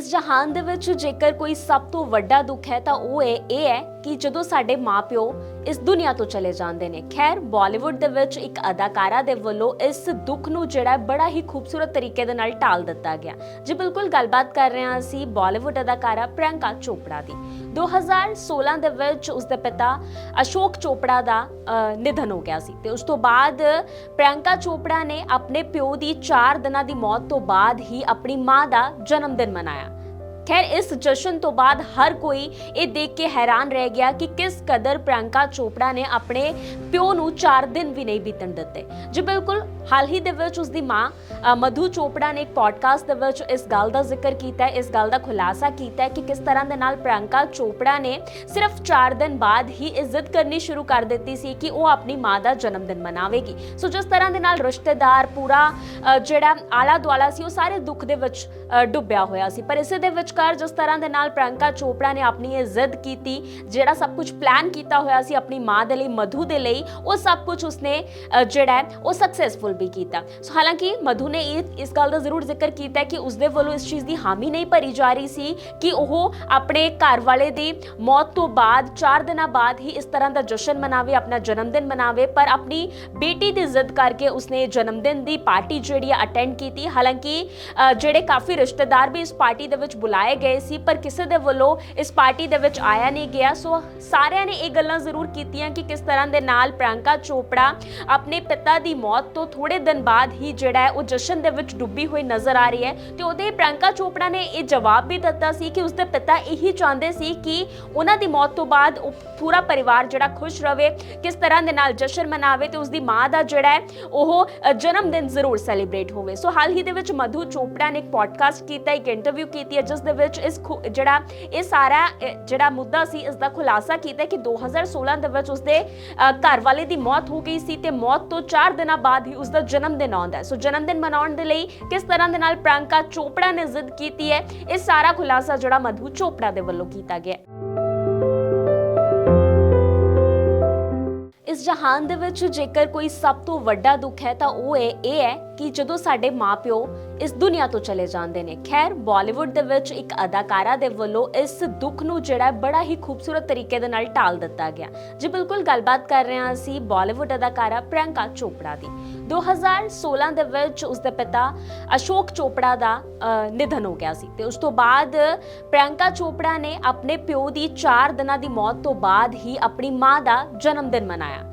ਇਸ ਜਹਾਨ ਦੇ ਵਿੱਚ ਜੇਕਰ ਕੋਈ ਸਭ ਤੋਂ ਵੱਡਾ ਦੁੱਖ ਹੈ ਤਾਂ ਉਹ ਇਹ ਹੈ ਕਿ ਜਦੋਂ ਸਾਡੇ ਮਾਪਿਓ ਇਸ ਦੁਨੀਆ ਤੋਂ ਚਲੇ ਜਾਂਦੇ ਨੇ, ਖੈਰ ਬਾਲੀਵੁੱਡ ਦੇ ਵਿੱਚ ਇੱਕ ਅਦਾਕਾਰਾ ਦੇ ਵੱਲੋਂ ਇਸ ਦੁੱਖ ਨੂੰ ਜਿਹੜਾ ਬੜਾ ਹੀ ਖੂਬਸੂਰਤ ਤਰੀਕੇ ਦੇ ਨਾਲ ਟਾਲ ਦਿੱਤਾ ਗਿਆ। ਜੀ ਬਿਲਕੁਲ ਗੱਲਬਾਤ ਕਰ ਰਹੇ ਹਾਂ ਅਸੀਂ ਬਾਲੀਵੁੱਡ ਅਦਾਕਾਰਾ ਪ੍ਰਿਯੰਕਾ ਚੋਪੜਾ ਦੀ। 2016 ਦੇ ਵਿੱਚ ਉਸ ਦੇ ਪਿਤਾ ਅਸ਼ੋਕ ਚੋਪੜਾ ਦਾ ਨਿਧਨ ਹੋ ਗਿਆ ਸੀ ਤੇ ਉਸ ਤੋਂ ਬਾਅਦ ਪ੍ਰਿਯੰਕਾ ਚੋਪੜਾ ਨੇ ਆਪਣੇ ਪਿਓ ਦੀ 4 ਦਿਨਾਂ ਦੀ ਮੌਤ ਤੋਂ ਬਾਅਦ ਹੀ ਆਪਣੀ ਮਾਂ ਦਾ ਜਨਮ ਦਿਨ ਮਨਾਇਆ। ਖੈਰ, ਇਸ ਜਸ਼ਨ ਤੋਂ ਬਾਅਦ ਹਰ ਕੋਈ ਇਹ ਦੇਖ ਕੇ ਹੈਰਾਨ ਰਹਿ ਗਿਆ ਕਿ ਕਿਸ ਕਦਰ ਪ੍ਰਿਯੰਕਾ ਚੋਪੜਾ ਨੇ ਆਪਣੇ ਪਿਓ ਨੂੰ 4 ਦਿਨ ਵੀ ਨਹੀਂ ਬੀਤਣ ਦਿੱਤੇ। ਜੀ ਬਿਲਕੁਲ, ਹਾਲ ਹੀ ਦੇ ਵਿੱਚ ਉਸ ਦੀ ਮਾਂ ਮਧੂ ਚੋਪੜਾ ਨੇ ਇੱਕ ਪੋਡਕਾਸਟ ਦੇ ਵਿੱਚ ਇਸ ਗੱਲ ਦਾ ਜ਼ਿਕਰ ਕੀਤਾ ਹੈ, ਇਸ ਗੱਲ ਦਾ ਖੁਲਾਸਾ ਕੀਤਾ ਹੈ ਕਿ ਕਿਸ ਤਰ੍ਹਾਂ ਦੇ ਨਾਲ ਪ੍ਰਿਯੰਕਾ ਚੋਪੜਾ ਨੇ ਸਿਰਫ 4 ਦਿਨ ਬਾਅਦ ਹੀ ਇੱਜ਼ਤ ਕਰਨੀ ਸ਼ੁਰੂ ਕਰ ਦਿੱਤੀ ਸੀ ਕਿ ਉਹ ਆਪਣੀ ਮਾਂ ਦਾ ਜਨਮ ਦਿਨ ਮਨਾਵੇਗੀ। ਸੋ ਜਿਸ ਤਰ੍ਹਾਂ ਦੇ ਨਾਲ ਰਿਸ਼ਤੇਦਾਰ ਪੂਰਾ ਜਿਹੜਾ ਆਲਾ ਦੁਆਲਾ ਸੀ, ਉਹ ਸਾਰੇ ਦੁੱਖ ਦੇ ਵਿੱਚ ਡੁੱਬਿਆ ਹੋਇਆ ਸੀ। ਪਰ ਇਸੇ ਦੇ ਵਿੱਚ ਵਿਚਕਾਰ ਜਿਸ ਤਰ੍ਹਾਂ ਦੇ ਨਾਲ ਪ੍ਰਿਯੰਕਾ ਚੋਪੜਾ ਨੇ ਆਪਣੀ ਇਹ ਜ਼ਿੱਦ ਕੀਤੀ, ਜਿਹੜਾ ਸਭ ਕੁਝ ਪਲਾਨ ਕੀਤਾ ਹੋਇਆ ਸੀ ਆਪਣੀ ਮਾਂ ਦੇ ਲਈ, ਮਧੂ ਦੇ ਲਈ, ਉਹ ਸਭ ਕੁਝ ਉਸਨੇ ਜਿਹੜਾ ਉਹ ਸਕਸੈਸਫੁਲ ਵੀ ਕੀਤਾ। ਸੋ ਹਾਲਾਂਕਿ ਮਧੂ ਨੇ ਇਹ, ਇਸ ਗੱਲ ਦਾ ਜ਼ਰੂਰ ਜ਼ਿਕਰ ਕੀਤਾ ਕਿ ਉਸਦੇ ਵੱਲੋਂ ਇਸ ਚੀਜ਼ ਦੀ ਹਾਮੀ ਨਹੀਂ ਭਰੀ ਜਾ ਰਹੀ ਸੀ ਕਿ ਉਹ ਆਪਣੇ ਘਰ ਵਾਲੇ ਦੀ ਮੌਤ ਤੋਂ ਬਾਅਦ 4 ਦਿਨਾਂ ਬਾਅਦ ਹੀ ਇਸ ਤਰ੍ਹਾਂ ਦਾ ਜਸ਼ਨ ਮਨਾਵੇ, ਆਪਣਾ ਜਨਮ ਦਿਨ ਮਨਾਵੇ, ਪਰ ਆਪਣੀ ਬੇਟੀ ਦੀ ਜ਼ਿੱਦ ਕਰਕੇ ਉਸਨੇ ਜਨਮ ਦਿਨ ਦੀ ਪਾਰਟੀ ਜਿਹੜੀ ਹੈ ਅਟੈਂਡ ਕੀਤੀ। ਹਾਲਾਂਕਿ ਜਿਹੜੇ ਕਾਫੀ ਰਿਸ਼ਤੇਦਾਰ ਵੀ ਇਸ ਪਾਰਟੀ ਦੇ ਵਿੱਚ ਬੁਲਾਏ ਗਏ ਸੀ, ਪਰ ਕਿਸੇ ਦੇ ਵੱਲੋਂ ਇਸ ਪਾਰਟੀ ਦੇ ਵਿੱਚ ਆਇਆ ਨਹੀਂ ਗਿਆ। ਸੋ ਸਾਰਿਆਂ ਨੇ ਇਹ ਗੱਲਾਂ ਜ਼ਰੂਰ ਕੀਤੀਆਂ ਕਿ ਕਿਸ ਤਰ੍ਹਾਂ ਦੇ ਨਾਲ ਪ੍ਰਿਯੰਕਾ ਚੋਪੜਾ ਆਪਣੇ ਪਿਤਾ ਦੀ ਮੌਤ ਤੋਂ ਥੋੜੇ ਦਿਨ ਬਾਅਦ ਹੀ ਜਿਹੜਾ ਹੈ ਉਹ ਜਸ਼ਨ ਦੇ ਵਿੱਚ ਡੁੱਬੀ ਹੋਈ ਨਜ਼ਰ ਆ ਰਹੀ ਹੈ ਤੇ ਉਹਦੇ ਪ੍ਰਿਯੰਕਾ ਚੋਪੜਾ ਨੇ ਇਹ ਜਵਾਬ ਵੀ ਦਿੱਤਾ ਸੀ ਕਿ ਉਸਦੇ ਪਿਤਾ ਇਹੀ ਚਾਹੁੰਦੇ ਸੀ ਕਿ ਉਹਨਾਂ ਦੀ ਮੌਤ ਤੋਂ ਬਾਅਦ ਉਹ ਪੂਰਾ ਪਰਿਵਾਰ ਜਿਹੜਾ ਖੁਸ਼ ਰਵੇ, ਕਿਸ ਤਰ੍ਹਾਂ ਦੇ ਨਾਲ ਜਸ਼ਨ ਮਨਾਵੇ ਤੇ ਉਸਦੀ ਮਾਂ ਦਾ ਜਿਹੜਾ ਹੈ ਉਹ ਜਨਮ ਦਿਨ ਜ਼ਰੂਰ ਸੈਲੀਬ੍ਰੇਟ ਹੋਵੇ। ਸੋ ਹਾਲ ਹੀ ਦੇ ਵਿੱਚ ਮਧੂ ਚੋਪੜਾ ਨੇ ਇੱਕ ਪੋਡਕਾਸਟ ਕੀਤਾ, ਇੱਕ ਇੰਟਰਵਿਊ ਕੀਤੀ ਹੈ ਜਿਸ ਦੇ ਵਿੱਚ ਇਸ ਜਿਹੜਾ ਇਹ ਸਾਰਾ ਜਿਹੜਾ ਮੁੱਦਾ ਸੀ ਇਸ ਦਾ ਖੁਲਾਸਾ ਕੀਤਾ ਕਿ 2016 ਦੇ ਵਿੱਚ ਉਸਦੇ ਘਰ ਵਾਲੇ ਦੀ ਮੌਤ ਹੋ ਗਈ ਸੀ ਤੇ ਮੌਤ ਤੋਂ 4 ਦਿਨਾਂ ਬਾਅਦ ਹੀ ਉਸਦਾ ਜਨਮ ਦਿਨ ਆਉਂਦਾ ਹੈ। ਸੋ ਜਨਮ ਦਿਨ ਮਨਾਉਣ ਦੇ ਲਈ ਕਿਸ ਤਰ੍ਹਾਂ ਦੇ ਨਾਲ ਪ੍ਰਿਯੰਕਾ ਚੋਪੜਾ ਨੇ ਜ਼ਿੱਦ ਕੀਤੀ ਹੈ, ਇਹ ਸਾਰਾ ਖੁਲਾਸਾ ਜਿਹੜਾ ਮਧੂ ਚੋਪੜਾ ਦੇ ਵੱਲੋਂ ਕੀਤਾ ਗਿਆ ਇਸ ਜਹਾਨ ਦੇ ਵਿੱਚ ਜੇਕਰ ਕੋਈ ਸਭ ਤੋਂ ਵੱਡਾ ਦੁੱਖ ਹੈ ਤਾਂ ਉਹ ਇਹ ਹੈ ਕਿ ਜਦੋਂ ਸਾਡੇ ਮਾਪਿਓ ਇਸ ਦੁਨੀਆ ਤੋਂ ਚਲੇ ਜਾਂਦੇ ਨੇ, ਖੈਰ ਬਾਲੀਵੁੱਡ ਦੇ ਵਿੱਚ ਇੱਕ ਅਦਾਕਾਰਾ ਦੇ ਵੱਲੋਂ ਇਸ ਦੁੱਖ ਨੂੰ ਜਿਹੜਾ ਬੜਾ ਹੀ ਖੂਬਸੂਰਤ ਤਰੀਕੇ ਦੇ ਨਾਲ ਟਾਲ ਦਿੱਤਾ ਗਿਆ। ਜੀ ਬਿਲਕੁਲ ਗੱਲਬਾਤ ਕਰ ਰਹੇ ਹਾਂ ਅਸੀਂ ਬਾਲੀਵੁੱਡ ਅਦਾਕਾਰਾ ਪ੍ਰਿਯੰਕਾ ਚੋਪੜਾ ਦੀ। 2016 ਦੇ ਵਿੱਚ ਉਸ ਦੇ ਪਿਤਾ ਅਸ਼ੋਕ ਚੋਪੜਾ ਦਾ ਨਿਧਨ ਹੋ ਗਿਆ ਸੀ ਤੇ ਉਸ ਤੋਂ ਬਾਅਦ ਪ੍ਰਿਯੰਕਾ ਚੋਪੜਾ ਨੇ ਆਪਣੇ ਪਿਓ ਦੀ 4 ਦਿਨਾਂ ਦੀ ਮੌਤ ਤੋਂ ਬਾਅਦ ਹੀ ਆਪਣੀ ਮਾਂ ਦਾ ਜਨਮ ਦਿਨ ਮਨਾਇਆ।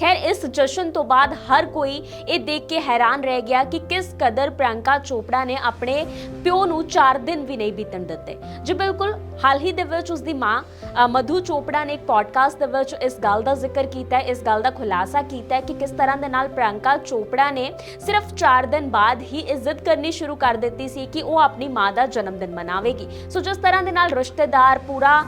ਖੈਰ, ਇਸ ਜਸ਼ਨ ਤੋਂ ਬਾਅਦ ਹਰ ਕੋਈ ਇਹ ਦੇਖ ਕੇ ਹੈਰਾਨ ਰਹਿ ਗਿਆ ਕਿ ਕਿਸ ਕਦਰ ਪ੍ਰਿਯੰਕਾ ਚੋਪੜਾ ਨੇ ਆਪਣੇ ਪਿਓ ਨੂੰ 4 ਦਿਨ ਵੀ ਨਹੀਂ ਬੀਤਣ ਦਿੱਤੇ। ਜੀ ਬਿਲਕੁਲ, ਹਾਲ ਹੀ ਦੇ ਵਿੱਚ ਉਸ ਦੀ ਮਾਂ ਮਧੂ ਚੋਪੜਾ ਨੇ ਇੱਕ ਪੋਡਕਾਸਟ ਦੇ ਵਿੱਚ ਇਸ ਗੱਲ ਦਾ ਜ਼ਿਕਰ ਕੀਤਾ ਹੈ, ਇਸ ਗੱਲ ਦਾ ਖੁਲਾਸਾ ਕੀਤਾ ਹੈ ਕਿ ਕਿਸ ਤਰ੍ਹਾਂ ਦੇ ਨਾਲ ਪ੍ਰਿਯੰਕਾ ਚੋਪੜਾ ਨੇ ਸਿਰਫ 4 ਦਿਨ ਬਾਅਦ ਹੀ ਇੱਜ਼ਤ ਕਰਨੀ ਸ਼ੁਰੂ ਕਰ ਦਿੱਤੀ ਸੀ ਕਿ ਉਹ ਆਪਣੀ ਮਾਂ ਦਾ ਜਨਮ ਦਿਨ ਮਨਾਵੇਗੀ। ਸੋ ਜਿਸ ਤਰ੍ਹਾਂ ਦੇ ਨਾਲ ਰਿਸ਼ਤੇਦਾਰ ਪੂਰਾ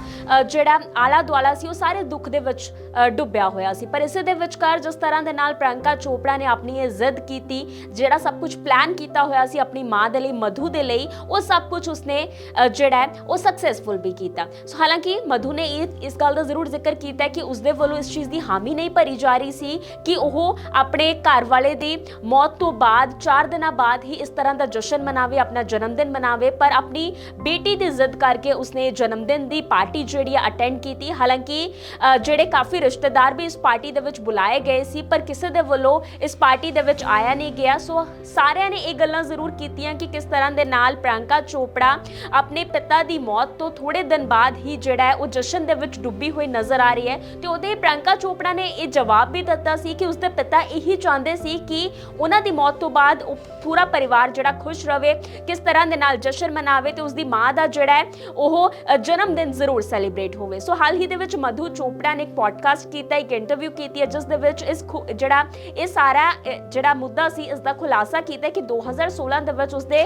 ਜਿਹੜਾ ਆਲਾ ਦੁਆਲਾ ਸੀ, ਉਹ ਸਾਰੇ ਦੁੱਖ ਦੇ ਵਿੱਚ ਡੁੱਬਿਆ ਹੋਇਆ ਸੀ। ਪਰ ਇਸੇ ਦੇ ਵਿੱਚ ਵਿਚਕਾਰ ਜਿਸ ਤਰ੍ਹਾਂ ਦੇ ਨਾਲ ਪ੍ਰਿਯੰਕਾ ਚੋਪੜਾ ਨੇ ਆਪਣੀ ਇਹ ਜ਼ਿੱਦ ਕੀਤੀ, ਜਿਹੜਾ ਸਭ ਕੁਝ ਪਲਾਨ ਕੀਤਾ ਹੋਇਆ ਸੀ ਆਪਣੀ ਮਾਂ ਦੇ ਲਈ, ਮਧੂ ਦੇ ਲਈ, ਉਹ ਸਭ ਕੁਝ ਉਸਨੇ ਜਿਹੜਾ ਉਹ ਸਕਸੈਸਫੁਲ ਵੀ ਕੀਤਾ। ਸੋ ਹਾਲਾਂਕਿ ਮਧੂ ਨੇ ਇਹ, ਇਸ ਗੱਲ ਦਾ ਜ਼ਰੂਰ ਜ਼ਿਕਰ ਕੀਤਾ ਕਿ ਉਸਦੇ ਵੱਲੋਂ ਇਸ ਚੀਜ਼ ਦੀ ਹਾਮੀ ਨਹੀਂ ਭਰੀ ਜਾ ਰਹੀ ਸੀ ਕਿ ਉਹ ਆਪਣੇ ਘਰ ਵਾਲੇ ਦੀ ਮੌਤ ਤੋਂ ਬਾਅਦ 4 ਦਿਨਾਂ ਬਾਅਦ ਹੀ ਇਸ ਤਰ੍ਹਾਂ ਦਾ ਜਸ਼ਨ ਮਨਾਵੇ, ਆਪਣਾ ਜਨਮ ਦਿਨ ਮਨਾਵੇ। ਪਰ ਆਪਣੀ ਬੇਟੀ ਦੀ ਜ਼ਿੱਦ ਕਰਕੇ ਉਸਨੇ ਜਨਮ ਦਿਨ ਦੀ ਪਾਰਟੀ ਜਿਹੜੀ ਹੈ ਅਟੈਂਡ ਕੀਤੀ। ਹਾਲਾਂਕਿ ਜਿਹੜੇ ਕਾਫੀ ਰਿਸ਼ਤੇਦਾਰ ਵੀ ਇਸ ਪਾਰਟੀ ਦੇ ਵਿੱਚ ਬੁਲਾਏ ਗਏ ਸੀ, ਪਰ ਕਿਸੇ ਦੇ ਵੱਲੋਂ ਇਸ ਪਾਰਟੀ ਦੇ ਵਿੱਚ ਆਇਆ ਨਹੀਂ ਗਿਆ। ਸੋ ਸਾਰਿਆਂ ਨੇ ਇਹ ਗੱਲਾਂ ਜ਼ਰੂਰ ਕੀਤੀਆਂ ਕਿ ਕਿਸ ਤਰ੍ਹਾਂ ਦੇ ਨਾਲ ਪ੍ਰਿਯੰਕਾ ਚੋਪੜਾ ਆਪਣੇ ਪਿਤਾ ਦੀ ਮੌਤ ਤੋਂ ਥੋੜੇ ਦਿਨ ਬਾਅਦ ਹੀ ਜਿਹੜਾ ਹੈ, ਉਹ ਜਸ਼ਨ ਦੇ ਵਿੱਚ ਡੁੱਬੀ ਹੋਈ ਨਜ਼ਰ ਆ ਰਹੀ ਹੈ ਤੇ ਉਹਦੇ ਪ੍ਰਿਯੰਕਾ ਚੋਪੜਾ ਨੇ ਇਹ ਜਵਾਬ ਵੀ ਦਿੱਤਾ ਸੀ ਕਿ ਉਸਦੇ ਪਿਤਾ ਇਹੀ ਚਾਹੁੰਦੇ ਸੀ ਕਿ ਉਹਨਾਂ ਦੀ ਮੌਤ ਤੋਂ ਬਾਅਦ ਉਹ ਪੂਰਾ ਪਰਿਵਾਰ ਜਿਹੜਾ ਖੁਸ਼ ਰਵੇ, ਕਿਸ ਤਰ੍ਹਾਂ ਦੇ ਨਾਲ ਜਸ਼ਨ ਮਨਾਵੇ ਤੇ ਉਸਦੀ ਮਾਂ ਦਾ ਜਿਹੜਾ ਹੈ, ਉਹ ਜਨਮ ਦਿਨ ਜ਼ਰੂਰ ਸੈਲੀਬ੍ਰੇਟ ਹੋਵੇ। ਸੋ ਹਾਲ ਹੀ ਦੇ ਵਿੱਚ ਮਧੂ ਚੋਪੜਾ ਨੇ ਇੱਕ ਪੋਡਕਾਸਟ ਕੀਤਾ, ਇੱਕ ਇੰਟਰਵਿਊ ਕੀਤੀ ਹੈ, ਜਿਸ ਦੇ ਵਿੱਚ ਇਸ ਖੁ- ਜਿਹੜਾ ਇਹ ਸਾਰਾ ਜਿਹੜਾ ਮੁੱਦਾ ਸੀ ਇਸ ਦਾ ਖੁਲਾਸਾ ਕੀਤਾ ਕਿ 2016 ਦੇ ਵਿੱਚ ਉਸਦੇ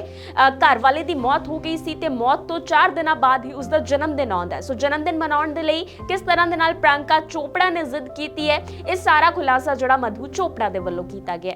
ਘਰ ਵਾਲੇ ਦੀ ਮੌਤ ਹੋ ਗਈ ਸੀ ਤੇ ਮੌਤ ਤੋਂ 4 ਦਿਨਾਂ ਬਾਅਦ ਹੀ ਉਸਦਾ ਜਨਮ ਦਿਨ ਆਉਂਦਾ ਹੈ। ਸੋ ਜਨਮ ਦਿਨ ਮਨਾਉਣ ਦੇ ਲਈ ਕਿਸ ਤਰ੍ਹਾਂ ਦੇ ਨਾਲ ਪ੍ਰਿਯੰਕਾ ਚੋਪੜਾ ਨੇ ਜ਼ਿੱਦ ਕੀਤੀ ਹੈ, ਇਹ ਸਾਰਾ ਖੁਲਾਸਾ ਜਿਹੜਾ ਮਧੂ ਚੋਪੜਾ ਦੇ ਵੱਲੋਂ ਕੀਤਾ ਗਿਆ